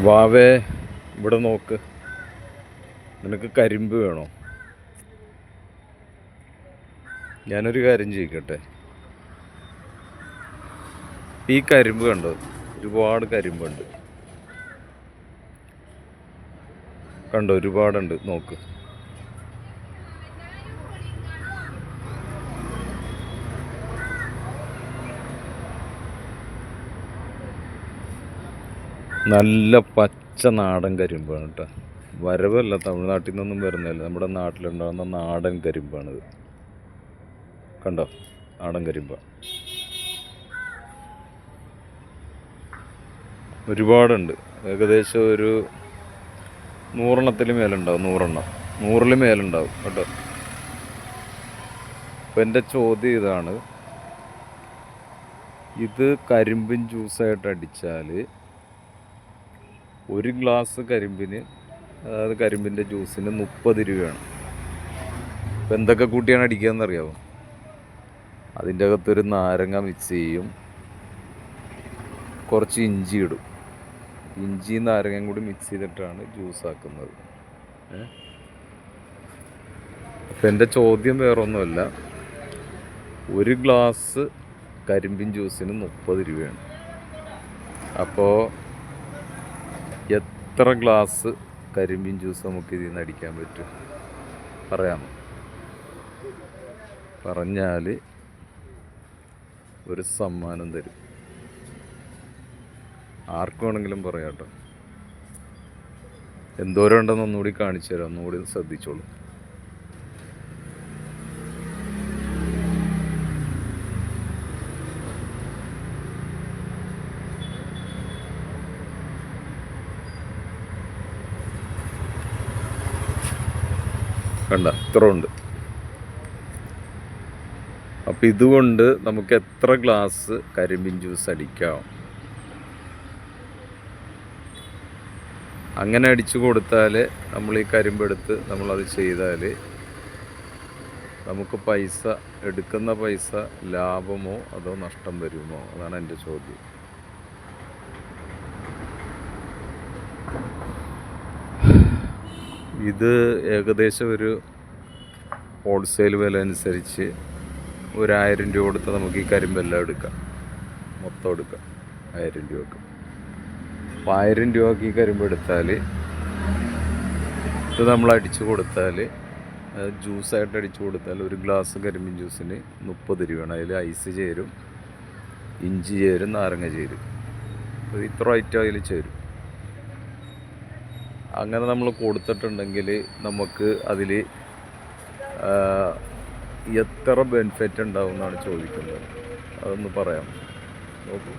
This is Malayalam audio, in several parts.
വാവേ ഇവിടെ നോക്ക്. നിനക്ക് കരിമ്പ് വേണോ? ഞാനൊരു കാര്യം ചെയ്യിക്കട്ടെ ഈ കരിമ്പ് കണ്ടോ? ഒരുപാട് കരിമ്പുണ്ട്. കണ്ടോ? ഒരുപാടുണ്ട്. നോക്ക്. നല്ല പച്ച നാടൻ കരിമ്പാണ് കേട്ടോ. വരവല്ല തമിഴ്നാട്ടിൽ നിന്നൊന്നും വരുന്നില്ല നമ്മുടെ നാട്ടിലുണ്ടാകുന്ന നാടൻ കരിമ്പാണിത്. കണ്ടോ? നാടൻ കരിമ്പ. ഒരുപാടുണ്ട്. ഏകദേശം ഒരു നൂറെണ്ണത്തിൽ മേലുണ്ടാവും നൂറെണ്ണം. നൂറിൽ മേലുണ്ടാവും കേട്ടോ. അപ്പം എന്റെ ചോദ്യം ഇതാണ്. ഇത് കരിമ്പിൻ ജ്യൂസായിട്ട് അടിച്ചാൽ ഒരു ഗ്ലാസ് കരിമ്പിന് അതായത് കരിമ്പിന്റെ ജ്യൂസിന് മുപ്പത് രൂപയാണ്. ഇപ്പം എന്തൊക്കെ കൂട്ടിയാണ് അടിക്കുക അറിയാമോ അതിന്റെ അകത്തൊരു നാരങ്ങ മിക്സ് ചെയ്യും. കുറച്ച് ഇഞ്ചി ഇടും. ഇഞ്ചി നാരങ്ങയും കൂടി മിക്സ് ചെയ്തിട്ടാണ് ജ്യൂസ് ആക്കുന്നത്. അപ്പം എന്റെ ചോദ്യം വേറൊന്നുമല്ല. ഒരു ഗ്ലാസ് കരിമ്പിൻ ജ്യൂസിന് മുപ്പത് രൂപയാണ്. അപ്പോൾ എത്ര ഗ്ലാസ് കരിമ്പിൻ ജ്യൂസ് നമുക്ക് ഇതിൽ നിന്ന് അടിക്കാൻ പറ്റും? പറയാമോ? പറഞ്ഞാൽ ഒരു സമ്മാനം തരും. ആർക്കു വേണമെങ്കിലും പറയാം കേട്ടോ. എന്തോരം ഉണ്ടെന്ന് ഒന്നുകൂടി കാണിച്ചു തരാം. ഒന്നുകൂടി ശ്രദ്ധിച്ചോളൂ. കണ്ട ഇത്ര ഉണ്ട് അപ്പം ഇതുകൊണ്ട് നമുക്ക് എത്ര ഗ്ലാസ് കരിമ്പിൻ ജ്യൂസ് അടിക്കാം? അങ്ങനെ അടിച്ചു കൊടുത്താൽ നമ്മൾ ഈ കരിമ്പെടുത്ത് നമ്മളത് ചെയ്താൽ നമുക്ക് പൈസ എടുക്കുന്ന പൈസ ലാഭമോ അതോ നഷ്ടം വരുമോ? അതാണ് എന്റെ ചോദ്യം. ഇത് ഏകദേശം ഒരു ഹോൾസെയിൽ വില അനുസരിച്ച് ഒരായിരം രൂപ കൊടുത്ത് നമുക്ക് ഈ കരിമ്പെല്ലാം എടുക്കാം. മൊത്തം എടുക്കാം. ആയിരം രൂപക്ക്. അപ്പം ആയിരം രൂപക്ക് ഈ കരിമ്പ് എടുത്താൽ ഇത് നമ്മൾ അടിച്ചു കൊടുത്താൽ ജ്യൂസായിട്ട് അടിച്ചു കൊടുത്താൽ ഒരു ഗ്ലാസ് കരിമ്പിൻ ജ്യൂസിന് മുപ്പത് രൂപയാണ്. അതിൽ ഐസ് ചേരും ഇഞ്ചി ചേരും നാരങ്ങ ചേരും. ഇത്ര ഐറ്റം അതിൽ ചേരും. അങ്ങനെ നമ്മൾ കൊടുത്തിട്ടുണ്ടെങ്കിൽ നമുക്ക് അതിൽ എത്ര ബെനിഫിറ്റ് ഉണ്ടാവും എന്നാണ് ചോദിക്കുന്നത്. അതൊന്ന് പറയാം. നോക്കൂ.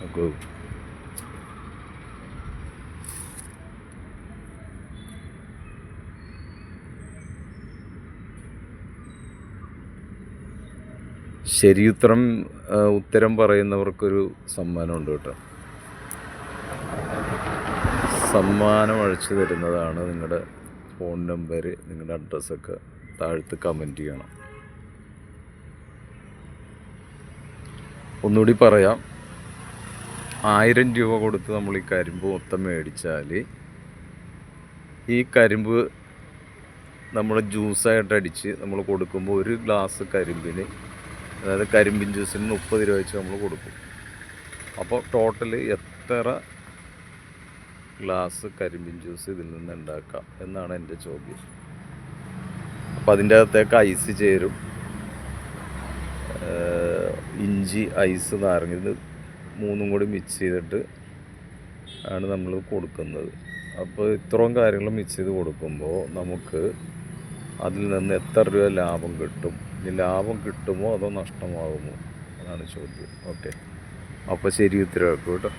നോക്കൂ. ശരിയുത്തരം ഉത്തരം പറയുന്നവർക്കൊരു സമ്മാനമുണ്ട് കേട്ടോ. സമ്മാനം അഴിച്ചു തരുന്നതാണ് നിങ്ങളുടെ ഫോൺ നമ്പർ നിങ്ങളുടെ അഡ്രസ്സൊക്കെ താഴ്ത്ത് കമന്റ് ചെയ്യണം. ഒന്നുകൂടി പറയാം. ആയിരം രൂപ കൊടുത്ത് നമ്മൾ ഈ കരിമ്പ് മൊത്തം മേടിച്ചാൽ ഈ കരിമ്പ് നമ്മൾ ജ്യൂസായിട്ട് അടിച്ച് നമ്മൾ കൊടുക്കുമ്പോൾ ഒരു ഗ്ലാസ് കരിമ്പിന് അതായത് കരിമ്പിൻ ജ്യൂസിന് മുപ്പത് രൂപ വെച്ച് നമ്മൾ കൊടുക്കും. അപ്പോൾ ടോട്ടൽ എത്ര ഗ്ലാസ് കരിമ്പിൻ ജ്യൂസ് ഇതിൽ നിന്ന് ഉണ്ടാക്കാം എന്നാണ് എന്റെ ചോദ്യം. അപ്പോൾ അതിന്റെ അകത്തേക്ക് ഐസ് ചേരും. ഇഞ്ചി ഐസ് നാരങ്ങ മൂന്നും കൂടി മിക്സ് ചെയ്തിട്ട് ആണ് നമ്മൾ കൊടുക്കുന്നത്. അപ്പോൾ ഇത്രയും കാര്യങ്ങൾ മിക്സ് ചെയ്ത് കൊടുക്കുമ്പോൾ നമുക്ക് അതിൽ നിന്ന് എത്ര രൂപ ലാഭം കിട്ടും? ഇനി ലാഭം കിട്ടുമോ അതോ നഷ്ടമാകുമോ? അതാണ് ചോദ്യം. ഓക്കെ. അപ്പോൾ ശരി ഉത്തരവാക്കും കേട്ടോ.